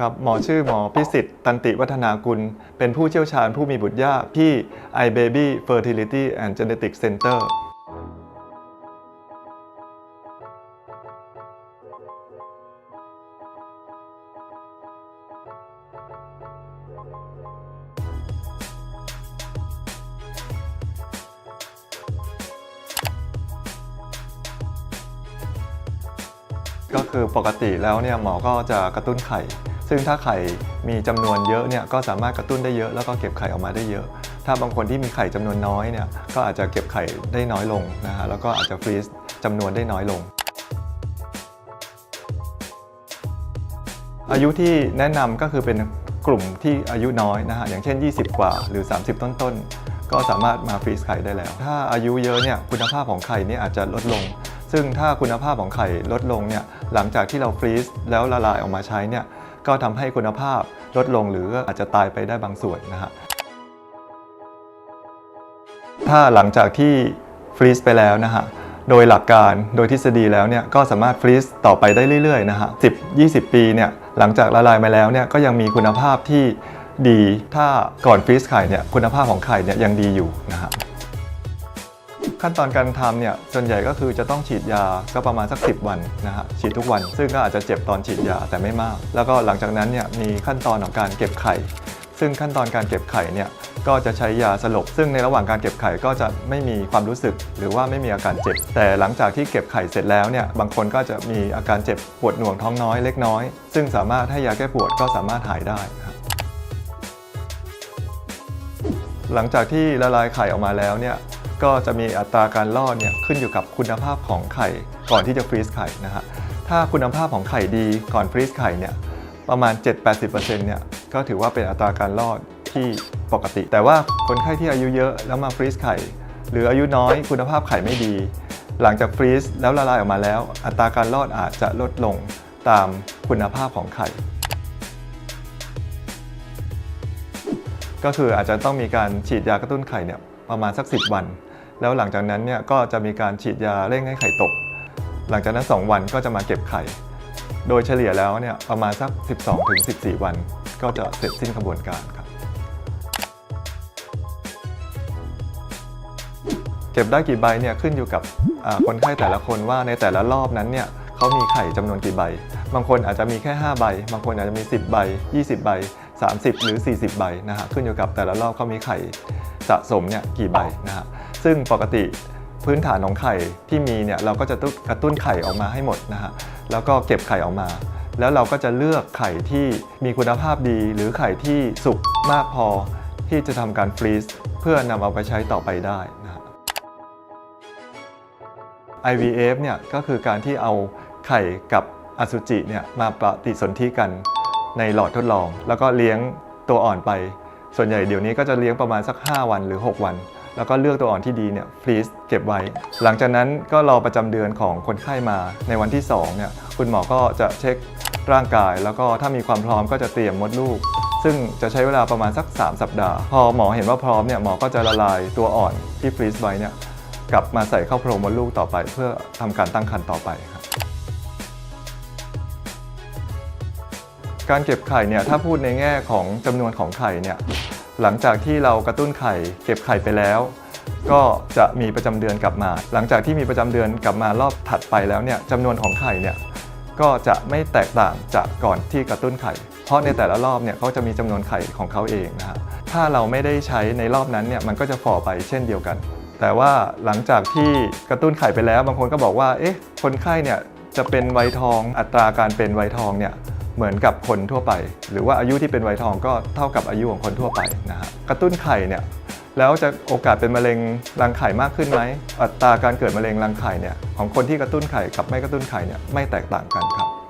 ครับหมอชื่อหมอพิสิทธิ์ตันติวัฒนากุล เป็นผู้เชี่ยวชาญผู้มีบุตรยากที่ iBaby Fertility and Genetic Center ก็คือปกติแล้วเนี่ยหมอก็จะกระตุ้นไข่ ซึ่งถ้าไข่มีจำนวนเยอะเนี่ยก็สามารถกระตุ้นได้เยอะแล้วก็เก็บไข่ออกมาได้เยอะ ถ้าบางคนที่มีไข่จำนวนน้อยเนี่ยก็อาจจะเก็บไข่ได้น้อยลงนะฮะแล้วก็อาจจะฟรีซจำนวนได้น้อยลง อายุที่แนะนำก็คือเป็นกลุ่มที่อายุน้อยนะฮะอย่างเช่น 20 กว่าหรือ 30 ต้นๆ ก็สามารถมาฟรีซไข่ได้แล้ว ถ้าอายุเยอะเนี่ยคุณภาพของไข่นี่อาจจะลดลง ซึ่งถ้าคุณภาพของไข่ลดลงเนี่ยหลังจากที่เราฟรีซแล้วละลายออกมาใช้เนี่ย ก็ทำให้คุณภาพลดลงหรืออาจจะตายไปได้บางส่วนนะฮะถ้าหลังจากที่ฟรีซไปแล้วนะฮะโดยหลักการโดยทฤษฎีแล้วเนี่ยก็สามารถฟรีซต่อไปได้เรื่อยๆนะฮะ10 20 ปีเนี่ยหลังจากละลายมาแล้วเนี่ยก็ยังมีคุณภาพที่ดีถ้าก่อนฟรีซไข่เนี่ยคุณภาพของไข่เนี่ยยังดีอยู่นะฮะ ขั้นตอนการทำเนี่ยส่วนใหญ่ก็คือจะต้องฉีดยาก็ประมาณสัก 10 วันนะฮะฉีดทุกวัน ซึ่งก็อาจจะเจ็บตอนฉีดยาแต่ไม่มาก แล้วก็หลังจากนั้นเนี่ยมีขั้นตอนของการเก็บไข่ ซึ่งขั้นตอนการเก็บไข่เนี่ยก็จะใช้ยาสลบ ซึ่งในระหว่างการเก็บไข่ก็จะไม่มีความรู้สึก หรือว่าไม่มีอาการเจ็บ แต่หลังจากที่เก็บไข่เสร็จแล้วเนี่ยบางคนก็จะมีอาการเจ็บปวดหน่วงท้องน้อยเล็กน้อย ซึ่งสามารถให้ยาแก้ปวดก็สามารถหายได้ครับหลังจากที่ละลายไข่ออกมาแล้วเนี่ย ก็จะมีอัตราการรอดเนี่ยขึ้นอยู่กับคุณภาพของไข่ก่อนที่จะฟรีซไข่นะฮะถ้าคุณภาพของไข่ดีก่อนฟรีซไข่เนี่ยประมาณ 7-80%เนี่ยก็ถือว่าเป็นอัตราการรอดที่ปกติ แต่ว่าคนไข้ที่อายุเยอะแล้วมาฟรีซไข่ หรืออายุน้อยคุณภาพไข่ไม่ดี หลังจากฟรีซแล้วละลายออกมาแล้ว อัตราการรอดอาจจะลดลงตามคุณภาพของไข่ ก็คืออาจจะต้องมีการฉีดยากระตุ้นไข่เนี่ย ประมาณสัก 10 วัน แล้วหลังจากนั้นเนี่ยก็จะมีการฉีดยาเร่งให้ไข่ตก หลังจากนั้น 2 วันก็จะมาเก็บไข่ โดยเฉลี่ยแล้วเนี่ยประมาณสัก 12-14 วัน ก็จะเสร็จสิ้นกระบวนการครับ เก็บได้กี่ใบเนี่ยขึ้นอยู่กับคนไข้แต่ละคนว่าในแต่ละรอบนั้นเนี่ยเขามีไข่จำนวนกี่ใบ บางคนอาจจะมีแค่ 5 ใบ บางคนอาจจะมี 10 ใบ 20 ใบ 30 หรือ 40 ใบนะฮะขึ้นอยู่กับแต่ละรอบเขามีไข่สะสมเนี่ยกี่ใบนะฮะซึ่งปกติพื้นฐานของไข่ที่มีเนี่ยเราก็จะกระตุ้นไข่ออกมาให้หมดนะฮะแล้วก็เก็บไข่ออกมา แล้วเราก็จะเลือกไข่ที่มีคุณภาพดี หรือไข่ที่สุกมากพอที่จะทำการฟรีซเพื่อนำเอาไปใช้ต่อไปได้นะฮะ IVF เนี่ยก็คือการที่เอาไข่กับอสุจิเนี่ยมาปฏิสนธิกัน ในหลอดทดลอง แล้วก็เลี้ยงตัวอ่อนไป ส่วนใหญ่เดี๋ยวนี้ก็จะเลี้ยงประมาณสัก 5 วันหรือ 6 วัน แล้วก็เลือกตัวอ่อนที่ดีเนี่ยฟรีซเก็บไว้ หลังจากนั้นก็รอประจำเดือนของคนไข้มาในวันที่2เนี่ยคุณหมอก็จะเช็คร่างกาย แล้วก็ถ้ามีความพร้อมก็จะเตรียมมดลูก ซึ่งจะใช้เวลาประมาณสัก 3 สัปดาห์ พอหมอเห็นว่าพร้อมเนี่ยหมอก็จะละลายตัวอ่อนที่ฟรีซไว้เนี่ยกลับมาใส่เข้าโพรงมดลูกต่อไป เพื่อทำการตั้งครรภ์ต่อไปครับ การเก็บไข่เนี่ยถ้าพูดในแง่ของจำนวนของไข่เนี่ยหลังจากที่เรากระตุ้นไข่ เก็บไข่ไปแล้ว ก็จะมีประจำเดือนกลับมา หลังจากที่มีประจำเดือนกลับมารอบถัดไปแล้วเนี่ยจำนวนของไข่เนี่ยก็จะไม่แตกต่างจากก่อนที่กระตุ้นไข่ เพราะในแต่ละรอบเนี่ยเขาจะมีจำนวนไข่ของเขาเองนะฮะถ้าเราไม่ได้ใช้ในรอบนั้นเนี่ยมันก็จะฝ่อไปเช่นเดียวกัน แต่ว่าหลังจากที่กระตุ้นไข่ไปแล้ว บางคนก็บอกว่าเอ๊ะคนไข้เนี่ยจะเป็นไวทองอัตราการเป็นไวทองเนี่ย เหมือนกับคนทั่วไป หรือว่าอายุที่เป็นวัยทองก็เท่ากับอายุของคนทั่วไปนะฮะกระตุ้นไข่เนี่ยแล้วจะโอกาสเป็นมะเร็งรังไข่มากขึ้นไหมอัตราการเกิดมะเร็งรังไข่เนี่ยของคนที่กระตุ้นไข่กับไม่กระตุ้นไข่เนี่ยไม่แตกต่างกันครับ